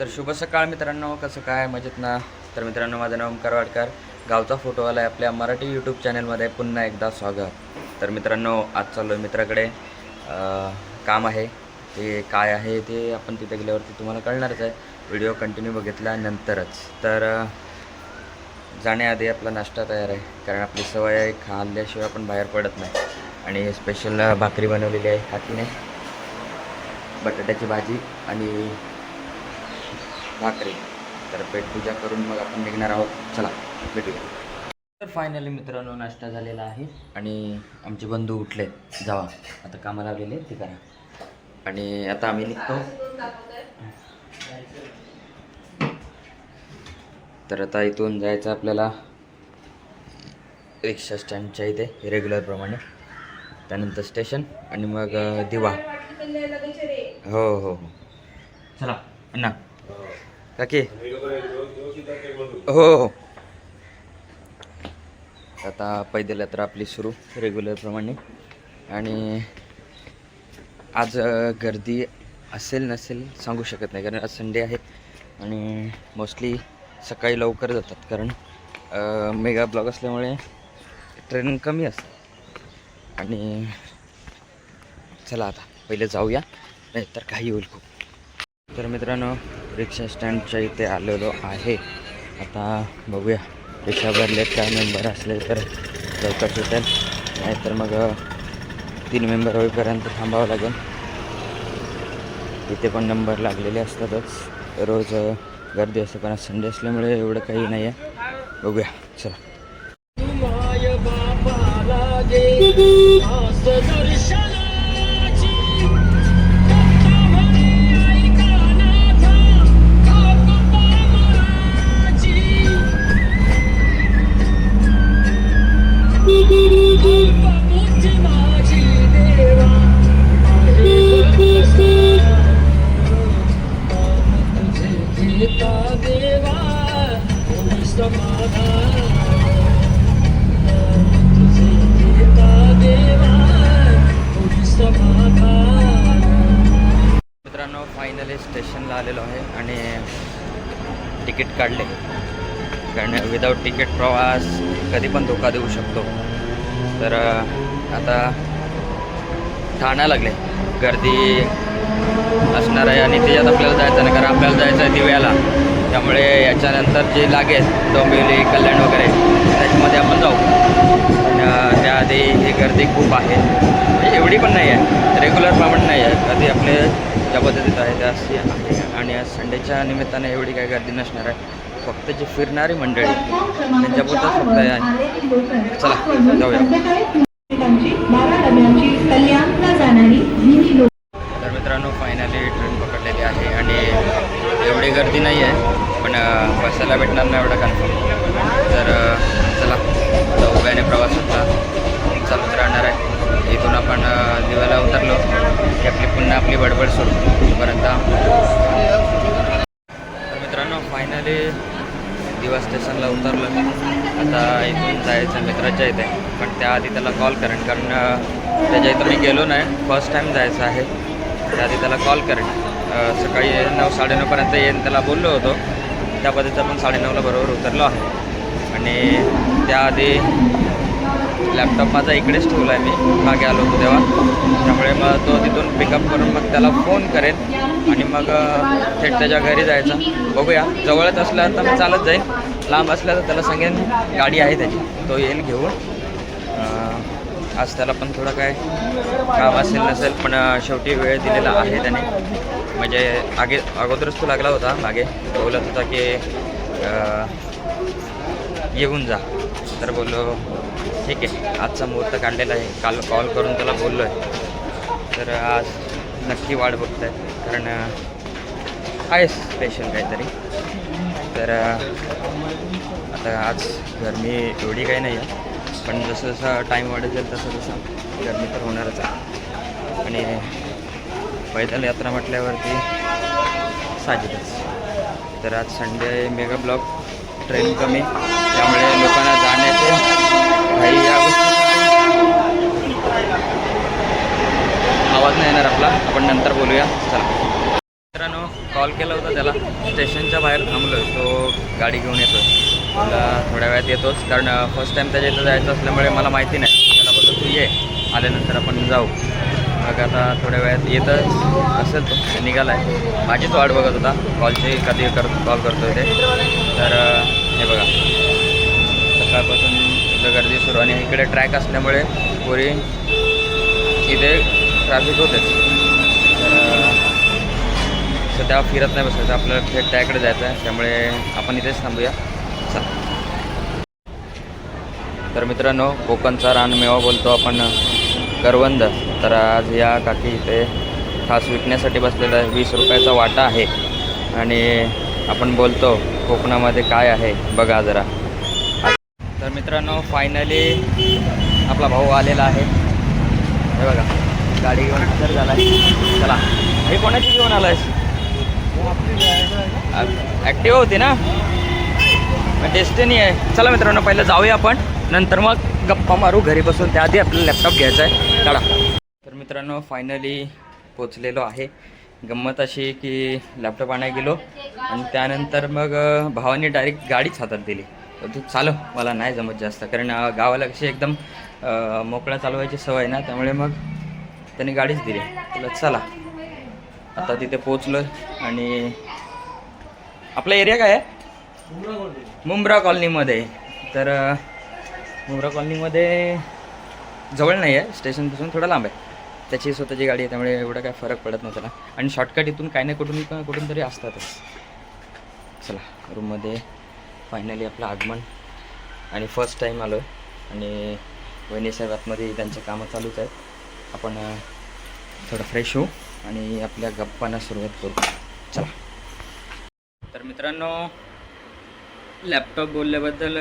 तर शुभ सकाळ मित्रांनो कसं काय? मजेत ना? तर मित्रांनो माझं नाव ओमकार वाडकर. गावचा फोटोवाला आहे आपल्या मराठी यूट्यूब चॅनलमध्ये पुन्हा एकदा स्वागत. तर मित्रांनो आज चाललो आहे मित्राकडे. काम आहे. ते काय आहे ते आपण तिथे गेल्यावरती तुम्हाला कळणारच आहे. व्हिडिओ कंटिन्यू बघितल्यानंतरच. तर जाण्याआधी आपला नाश्ता तयार आहे. कारण आपली सवय आहे खाल्ल्याशिवाय आपण बाहेर पडत नाही. आणि स्पेशल भाकरी बनवलेली आहे हातीने. बटाट्याची भाजी आणि भाकरी. तर पेटपूजा करून मग आपण निघणार आहोत. चला भेटूया. तर फायनली मित्रांनो नाश्ता झालेला आहे आणि आमचे बंधू उठले. जावा. आता कामं लागलेले ते करा. आणि आता आम्ही निघतो. तर आता इथून जायचं आपल्याला रिक्षा स्टँडच्या इथे रेग्युलरप्रमाणे त्यानंतर स्टेशन आणि मग दिवा. हो हो हो. चला अण्णा. काकी. हो हो. आता पैदल यात्रा आपली सुरू रेग्युलरप्रमाणे आणि आज गर्दी असेल नसेल सांगू शकत नाही कारण आज संडे आहे. आणि मोस्टली सकाळी लवकर जातात कारण मेगा ब्लॉक असल्यामुळे ट्रेन कमी असते. आणि चला आता पहिले जाऊया नाही तर काही होईल खूप. तर मित्रांनो रिक्षा स्टँडच्या इथे आलेलो आहे. आता बघूया. रिक्षा भरलेत काय मेंबर असले तर लवकर सुटेल. नाहीतर मग तीन मेंबर होईपर्यंत थांबावं लागेल. इथे पण नंबर लागलेले असतातच. रोज गर्दी असते पण संडे असल्यामुळे एवढं काही नाही आहे बघूया. चला. कारण विदाऊट तिकीट प्रवास कधी पण धोका देऊ शकतो. तर आता ठाणा लागले. गर्दी असणार आहे आणि त्याच्यात आपल्याला जायचं नाही कारण आपल्याला जायचं आहे दिव्याला. त्यामुळे याच्यानंतर जे लागेल डोंबिवली कल्याण वगैरे त्याच्यामध्ये आपण जाऊ. त्याआधी ही गर्दी खूप आहे. म्हणजे एवढी पण नाही आहे. रेग्युलर प्रमाण नाही आहे. कधी आपले ज्या पद्धतीत आहे त्या अशी आहे आणि आज संडेच्या निमित्ताने एवढी काही गर्दी नसणार आहे. फक्त जी फिरणारी मंडळी त्यांच्याबद्दल फक्त आहे. चला जाऊया. तर मित्रांनो फायनली ट्रेन पकडलेली आहे आणि एवढी गर्दी नाही आहे पण बसायला भेटणार नाही एवढं कन्फर्म तर चला आता उभ्याने प्रवास होता चालूच राहणार आहे. इथून आपण अ, दिव्याला उतरलो की आपली पुन्हा आपली बडबड सुरू. तोपर्यंत मित्रांनो फायनली दिवा स्टेशनला उतरलं. आता इथून जायचं मित्राच्या इथे पण त्याआधी त्याला कॉल करेन कारण त्याच्या इथं मी गेलो नाही. फर्स्ट टाईम जायचं आहे. त्याआधी त्याला कॉल करेन. सकाळी नऊ साडेनऊपर्यंत येईन त्याला बोललो होतो. त्या पद्धतीचं आपण साडेनऊला बरोबर उतरलो आहे. आणि त्याआधी लॅपटॉप माझा इकडेच ठेवला आहे मी. मागे आलो होतो तेव्हा. त्यामुळे मग तो तिथून पिकअप करून मग त्याला फोन करेन. आणि मग थेट त्याच्या घरी जायचं. बघूया. जवळच असलं तर मी चालत जाईल. लांब असलं तर त्याला सांगेन गाडी आहे त्याची. तो येईल घेऊन. आज त्याला पण थोडं काय काम असेल नसेल पण शेवटी वेळ दिलेला आहे त्याने. म्हणजे आगे अगोदरच तो लागला होता मागे. बोलत होता की येऊन जा. तर बोललो ठीक आहे. आजचा मुहूर्त काढलेला आहे. काल कॉल करून त्याला बोललो आहे तर आज नक्की वाट बघत आहे कारण आहे स्पेशल काहीतरी. तर आता आज गरमी एवढी काही नाही आहे पण जसं जसं टाईम वाढत जाईल तसं तसं गरमी तर होणारच आहे. आणि पैदल यात्रा म्हटल्यावरती साजिदच. तर आज संडे मेगा ब्लॉक. ट्रेन कमी. त्यामुळे लोकांना जाण्याचे काही या गोष्टी आवाज नाही येणार आपला. आपण नंतर बोलूया. चला. मित्रांनो कॉल केला होता त्याला. स्टेशनच्या बाहेर थांबलो तो गाडी घेऊन येतो मला थोड्या वेळात येतोच. कारण फर्स्ट टाईम त्याच्या इथं जायचं असल्यामुळे मला माहिती नाही. त्याला बोलतो तू ये. आल्यानंतर आपण जाऊ. मग आता थोड्या वेळात येतच. असेल तो. निघाला आहे माझीच वाट बघत होता. कॉलची कधी कर कॉल करतो ते. तर हे बघा. सकाळपासून इथं गर्दी सुरू आणि इकडे ट्रॅक असल्यामुळे पुरी इथे ट्रॅफिक होतेच तर सध्या फिरत नाही बसायचं आपल्याला थेट त्याकडे जायचं आहे त्यामुळे आपण इथेच थांबूया. तर मित्रांनो कोकणचा रानमेवा बोलतो आपण करवंद. तर आज या काकी इथे खास विकण्यासाठी बसलेला आहे. वीस रुपयाचा वाटा आहे. आणि आपण बोलतो कोकणामध्ये काय आहे? बघा जरा. तर मित्रांनो फायनली आपला भाऊ आलेला आहे. हे बघा. गाडी घेऊन हजर झाला आहे चला. हे कोणाची घेऊन आला आहेस ॲक्टिव्ह होती ना? डेस्टिनी आहे. चला मित्रांनो पहिलं जाऊया आपण. नंतर मग गप्पा मारू. घरी बसून त्याआधी आपल्याला लॅपटॉप घ्यायचा आहे. काढा तर मित्रांनो फायनली पोचलेलो आहे. गंमत अशी की लॅपटॉप आणायला गेलो. आणि त्यानंतर मग भावाने डायरेक्ट गाडीच हातात दिली. तर तू चालव. मला नाही जमत जास्त. कारण गावाला कशी एकदम मोकळा चालवायची सवय आहे ना त्यामुळे मग त्याने गाडीच दिली. तुला चला. आता तिथे पोचलो आणि आपला एरिया काय आहे? मुंब्रा कॉलनीमध्ये. तर मुंब्रा कॉलनीमध्ये जवळ नाही आहे. स्टेशनपासून थोडं लांब आहे. त्याची स्वतःची गाडी आहे त्यामुळे एवढा काय फरक पडत नाही त्याला आणि शॉर्टकट इथून काही नाही कुठून कुठून तरी असतातच. चला रूममध्ये फायनली आपलं आगमन. आणि फर्स्ट टाईम आलो आहे आणि वहिनीसाहेब आतमध्ये त्यांचं कामं चालूच आहेत. आपण थोडं फ्रेश होऊ आणि आपल्या गप्पांना सुरुवात करू. चला. तर मित्रांनो लॅपटॉप बोलल्याबद्दल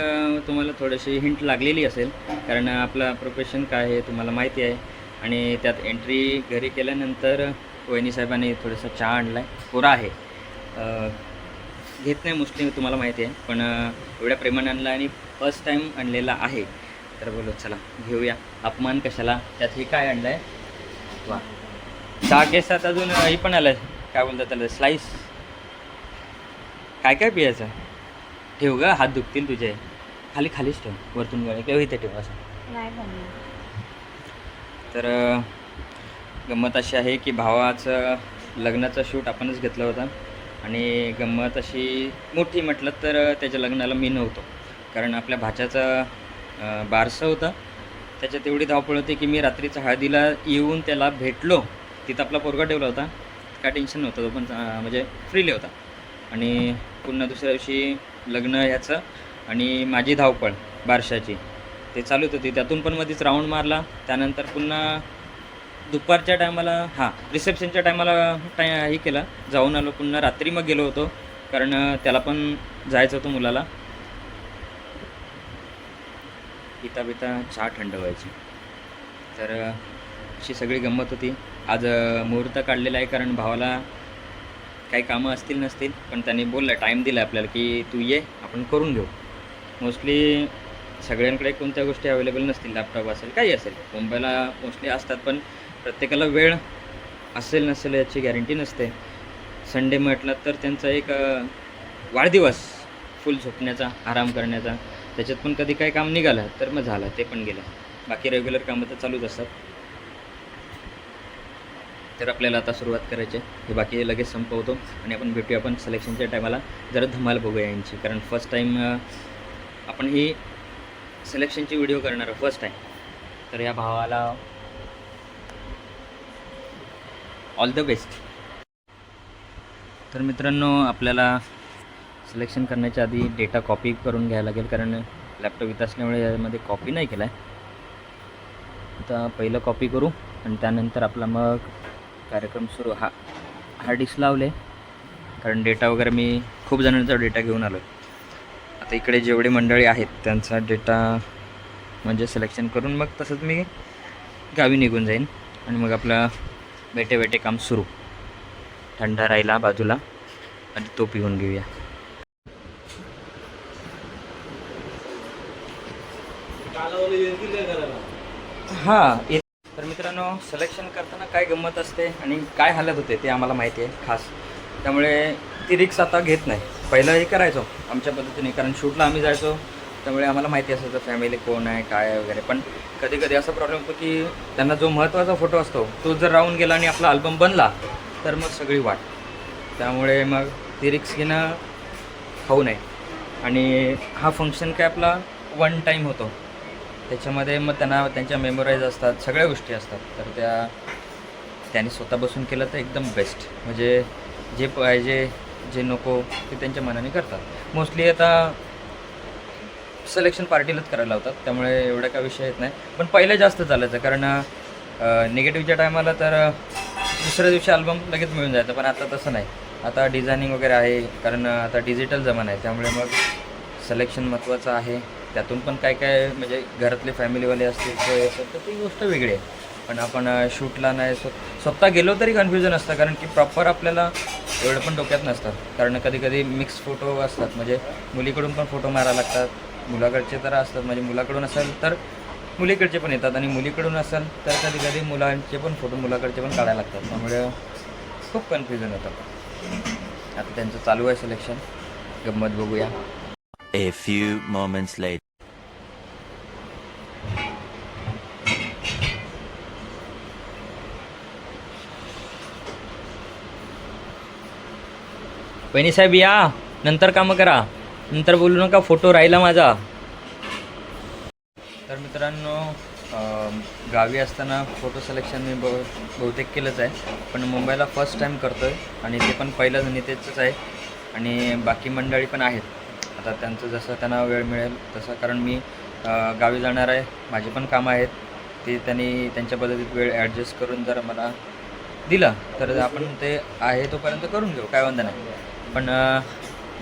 तुम्हाला थोडीशी हिंट लागलेली असेल. कारण आपलं प्रोफेशन काय आहे तुम्हाला माहिती आहे. आणि त्यात एंट्री घरी केल्यानंतर वहिनी साहेबांनी थोडंसं चहा आणला आहे पुरा आहे. घेत नाही मोस्टली तुम्हाला माहिती आहे. पण एवढ्या प्रेमाने आणला आणि फर्स्ट टाईम आणलेला आहे. तर बोलो चला घेऊया. अपमान कशाला? त्यात हे काय आणलं आहे वा चहा केसात अजून हे पण आलं आहे काय बोलतात त्याला? स्लाईस काय काय पियाचं ठेव ग हात दुखतील तुझे. खाली खालीच ठेव. वरतून गळे किंवा इथे ठेव असं. तर गंमत अशी आहे की भावाचं लग्नाचा शूट आपणच घेतला होता. आणि गंमत अशी मोठी म्हटलं तर त्याच्या लग्नाला मी नव्हतो. कारण आपल्या भाच्याचं बारसं होतं. त्याच्यात एवढी धावपळ होती की मी रात्रीचा हळदीला येऊन त्याला भेटलो. तिथं आपला पोरगा ठेवला होता. काय टेन्शन नव्हतं तो पण म्हणजे फ्रीले होता. आणि पुन्हा दुसऱ्या दिवशी लग्न ह्याचं आणि माझी धावपळ बारशाची. ते चालूच होती. त्यातून पण मध्येच राऊंड मारला. त्यानंतर पुन्हा दुपारच्या टायमाला हां रिसेप्शनच्या टायमाला टाय हे केलं. जाऊन आलो. पुन्हा रात्री मग गेलो होतो. कारण त्याला पण जायचं होतं मुलाला. पिता पिता चहा थंड व्हायची. तर अशी सगळी गंमत होती. आज मुहूर्त काढलेला आहे कारण भावाला काही कामं असतील नसतील पण त्यांनी बोललं टाईम दिला आपल्याला की तू ये आपण करून घेऊ. मोस्टली सगळ्यांकडे कोणत्या गोष्टी अवेलेबल नसतील लॅपटॉप असेल काही असेल. मुंबईला मोस्टली असतात पण प्रत्येकाला वेळ असेल नसेल याची गॅरंटी नसते. संडे म्हटलं तर त्यांचा एक वाढदिवस फुल झोपण्याचा आराम करण्याचा. त्याच्यात पण कधी काही काम निघालं तर मग झालं ते पण गेलं. बाकी रेग्युलर कामं तर चालूच असतात. तर आपल्याला आता सुरुवात करायची आहे. हे बाकी लगेच संपवतो आणि आपण भेटूया आपण सिलेक्शनच्या टायमाला जरा धमाल बघूया यांची. कारण फर्स्ट टाईम आपण ही सिलेक्शनची व्हिडिओ करणार फर्स्ट टाईम तर या भावाला ऑल द बेस्ट तर मित्रांनो आपल्याला सिलेक्शन करण्याच्या आधी डेटा कॉपी करून घ्यायला लागेल कारण लॅपटॉप इथं असल्यामुळे यामध्ये कॉपी नाही केला आहे आता पहिलं कॉपी करू आणि त्यानंतर आपला मग कार्यक्रम सुरू. हा हार्ड डिस्क लावले कारण डेटा वगैरे मी खूप जणांचा डेटा घेऊन आलो आता इकडे जेवढे मंडळी आहेत त्यांचा डेटा म्हणजे सिलेक्शन करून मग तसंच मी गावी निघून जाईन आणि मग आपलं बेटे बेटे काम सुरू. थंडा राहिला बाजूला आणि तो पिऊन घेऊया. हां तर मित्रांनो सिलेक्शन करताना काय गंमत असते आणि काय हालत होते ते आम्हाला माहिती आहे खास. त्यामुळे ती रिक्स आता घेत नाही. पहिलं हे करायचो आमच्या पद्धतीने कारण शूटला आम्ही जायचो. त्यामुळे आम्हाला माहिती असायचं फॅमिली कोण आहे काय आहे वगैरे. पण कधी कधी असा प्रॉब्लेम होतो की त्यांना जो महत्त्वाचा फोटो असतो तो जर राहून गेला आणि आपला अल्बम बनला तर मग सगळी वाट. त्यामुळे मग ती रिक्स घेणं खाऊ नये. आणि हा फंक्शन काय आपला वन टाईम होतो. त्याच्यामध्ये मग त्यांना त्यांच्या मेमोराईज असतात सगळ्या गोष्टी असतात. तर त्या त्यांनी स्वतः बसून केलं तर एकदम बेस्ट म्हणजे जे पाहिजे जे नको ते त्यांच्या मनाने करतात. मोस्टली आता सिलेक्शन पार्टीलाच करायला लावतात. त्यामुळे एवढा काय विषय येत नाही. पण पहिलं जास्त चालायचं. कारण निगेटिव्हच्या टायमाला तर दुसऱ्या दिवशी अल्बम लगेच मिळून जायचं. पण आता तसं नाही. आता डिझायनिंग वगैरे आहे. कारण आता डिजिटल जमाना आहे. त्यामुळे मग सिलेक्शन महत्त्वाचं आहे. त्यातून पण काय काय म्हणजे घरातले फॅमिलीवाले असतील किंवा असेल तर ती गोष्ट वेगळी आहे. पण आपण शूटला नाही स्व स्वतः गेलो तरी कन्फ्युजन असतं कारण की प्रॉपर आपल्याला एवढं पण डोक्यात नसतं कारण कधी कधी मिक्स फोटो असतात. म्हणजे मुलीकडून पण फोटो मारायला लागतात. मुलाकडचे तर असतात. म्हणजे मुलाकडून असेल तर मुलीकडचे पण येतात आणि मुलीकडून असेल तर कधी कधी मुलांचे पण फोटो मुलाकडचे पण काढायला लागतात. त्यामुळे खूप कन्फ्युजन होतं. आता त्यांचं चालू आहे सिलेक्शन गंमत बघूया. A few moments later. साहेब या. नंतर कामं करा. नंतर बोलू नका फोटो राहिला माझा. तर मित्रांनो गावी असताना फोटो सिलेक्शन मी बहु बहुतेक केलंच आहे. पण मुंबईला फर्स्ट टाईम करतो आहे आणि ते पण पहिलंच नितेचंच आहे. आणि बाकी मंडळी पण आहेत. आता त्यांचं जसं त्यांना वेळ मिळेल तसं कारण मी गावी जाणार आहे. माझी पण कामं आहेत. ते त्यांनी त्यांच्या पद्धतीत वेळ ॲडजस्ट करून जर मला दिला तर आपण ते आहे तोपर्यंत करून घेऊ. काय वंदना नाही. पण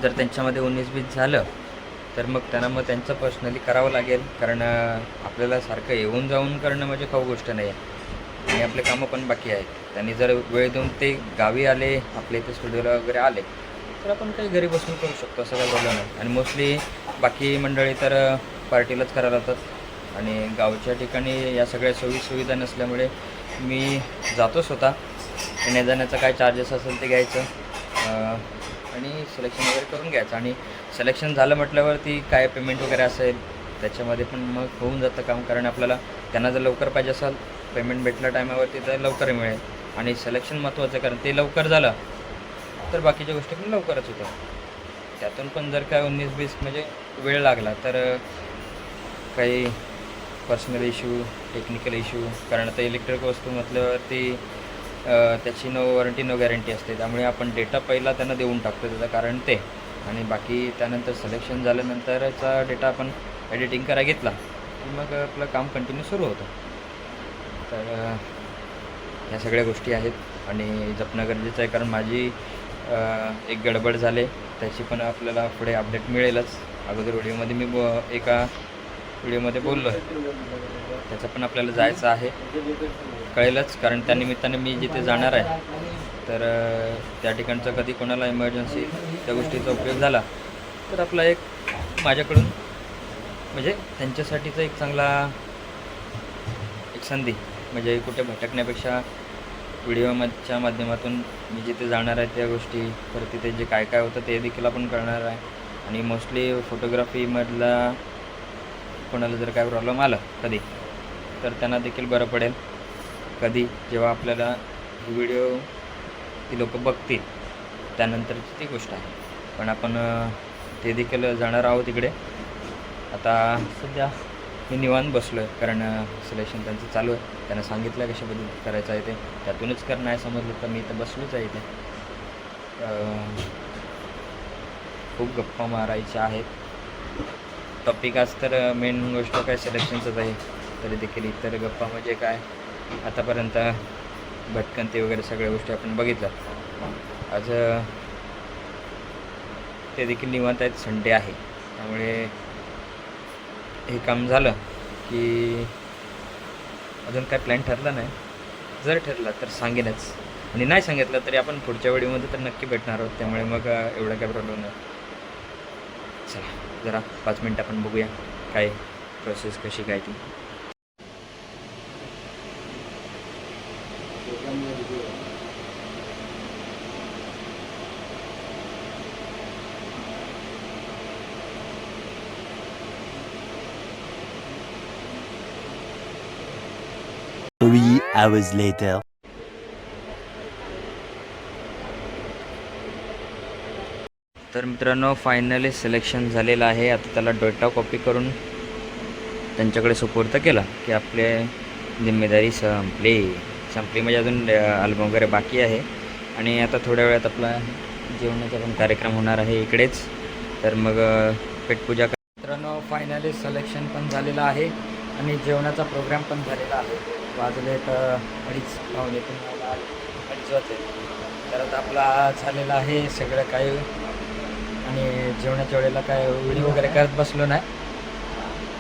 जर त्यांच्यामध्ये उन्नीस बीस झालं तर मग त्यांना मग त्यांचं पर्सनली करावं लागेल. कारण आपल्याला सारखं येऊन जाऊन करणं म्हणजे खाऊ गोष्ट नाही. आहे आणि आपले कामं पण बाकी आहेत. त्यांनी जर वेळ देऊन ते गावी आले आपल्या इथे स्टुडिओला वगैरे आले तर आपण काही घरी बसून करू शकतो असं काही बोललं नाही. आणि मोस्टली बाकी मंडळी तर पार्टीलाच करायला जातात आणि गावच्या ठिकाणी या सगळ्या सोयी सुविधा नसल्यामुळे मी जातो स्वतः. येण्या जाण्याचा काय चार्जेस असेल ते घ्यायचं. आणि सिलेक्शन वगैरे करून घ्यायचं. आणि सिलेक्शन झालं म्हटल्यावरती काय पेमेंट वगैरे असेल त्याच्यामध्ये पण मग होऊन जातं काम. कारण आपल्याला त्यांना जर लवकर पाहिजे असेल पेमेंट भेटल्या टायमावरती तर लवकर मिळेल. आणि सिलेक्शन महत्त्वाचं कारण ते लवकर झालं तर बाकीच्या गोष्टी पण लवकरच होतात. त्यातून पण जर काय उन्नीस बीस म्हणजे वेळ लागला तर काही पर्सनल इश्यू टेक्निकल इश्यू कारण आता इलेक्ट्रिक वस्तू म्हटल्यावरती त्याची नो वॉरंटी नो गॅरंटी असते. त्यामुळे आपण डेटा पहिला त्यांना देऊन टाकतो त्याचं कारण ते. आणि बाकी त्यानंतर सिलेक्शन झाल्यानंतरचा डेटा आपण एडिटिंग करा घेतला. की मग आपलं काम कंटिन्यू सुरू होतं. तर ह्या सगळ्या गोष्टी आहेत. आणि जपणं गरजेचं आहे. कारण माझी एक गडबड झाले. त्याची पण आपल्याला पुढे अपडेट मिळेलच. अगोदर व्हिडिओमध्ये मी एका व्हिडिओमध्ये बोललो. आहे त्याचं पण आपल्याला जायचं आहे. कळेलच कारण त्या निमित्ताने मी जिथे जाणार आहे तर त्या ठिकाणचं कधी कोणाला इमर्जन्सी त्या गोष्टीचा उपयोग झाला तर आपला एक माझ्याकडून म्हणजे त्यांच्यासाठीचा एक चांगला एक संधी म्हणजे कुठे भटकण्यापेक्षा व्हिडिओच्या माध्यमातून मी जिथे जाणार आहे त्या गोष्टी तर तिथे जे काय काय होतं ते देखील आपण करणार आहे. आणि मोस्टली फोटोग्राफीमधला कोणाला जर काय प्रॉब्लेम आला कधी तर त्यांना देखील बरं पडेल. कधी जेव्हा आपल्याला ही व्हिडिओ ती लोकं बघतील त्यानंतरची ती गोष्ट आहे. पण आपण ते देखील जाणार आहोत तिकडे आता सध्या मी निवांत बसलो आहे कारण सिलेक्शन त्यांचं चालू आहे. त्यांना सांगितलं कशा पद्धतीत करायचं आहे ते. त्यातूनच कर नाही समजलं तर मी तर बसलोच आहे इथे. खूप गप्पा मारायच्या आहेत. टॉपिक आज तर मेन गोष्ट काय सिलेक्शनचंच आहे? तरी देखील इतर गप्पा म्हणजे काय? आतापर्यंत भटकंती वगैरे सगळ्या गोष्टी आपण बघितल्या. आज ते देखील निवांत आहेत संडे आहे. त्यामुळे हे काम झालं की अजून काय प्लॅन ठरला नाही. जर ठरला तर सांगेनच. आणि नाही सांगितलं तरी आपण पुढच्या वेळीमध्ये तर नक्की भेटणार आहोत. त्यामुळे मग एवढा काय प्रॉब्लेम नाही. चला. जरा पाच मिनटं आपण बघूया काय प्रोसेस कशी काय ती Three hours later. तर मित्रांनो फायनली सिलेक्शन झालेलं आहे. आता त्याला डेटा कॉपी करून त्यांच्याकडे सुपूर्द केला की आपले जिम्मेदारी संपली. संपली म्हणजे अजून अल्बम वगैरे बाकी आहे. आणि आता थोड्या वेळात आपला जेवणाचा पण कार्यक्रम होणार आहे इकडेच. तर मग पेटपूजा कर- मित्रांनो फायनली सिलेक्शन पण झालेलं आहे आणि जेवणाचा प्रोग्राम पण झालेला आहे. वाजले तर अडीच पावणे पण अडीच वाजले. तर आता आपला झालेला आहे सगळं काही. आणि जेवणाच्या वेळेला काय व्हिडिओ वगैरे करत बसलो नाही.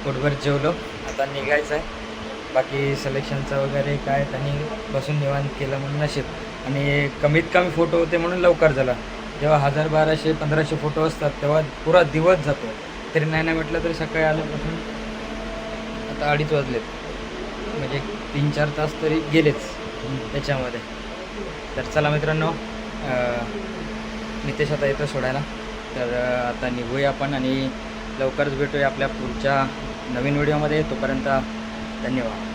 पोटभर जेवलो. आता निघायचं आहे बाकी सिलेक्शनचं वगैरे काय त्यांनी बसून निवांत केलं म्हणून नशीब. आणि कमीत कमी फोटो होते म्हणून लवकर झाला. जेव्हा हजार बाराशे पंधराशे फोटो असतात तेव्हा पुरा दिवस जातो. तरी नाही नाही म्हटलं तरी सकाळी आल्यापासून आता अडीच वाजलेत. म्हणजे तीन चार तास तरी गेलेच त्याच्यामध्ये. तर चला मित्रांनो नितेश आता येतो सोडायला. तर आता निघूया आपण आणि लवकरच भेटूया आपल्या पुढच्या नवीन व्हिडिओमध्ये. तोपर्यंत धन्यवाद.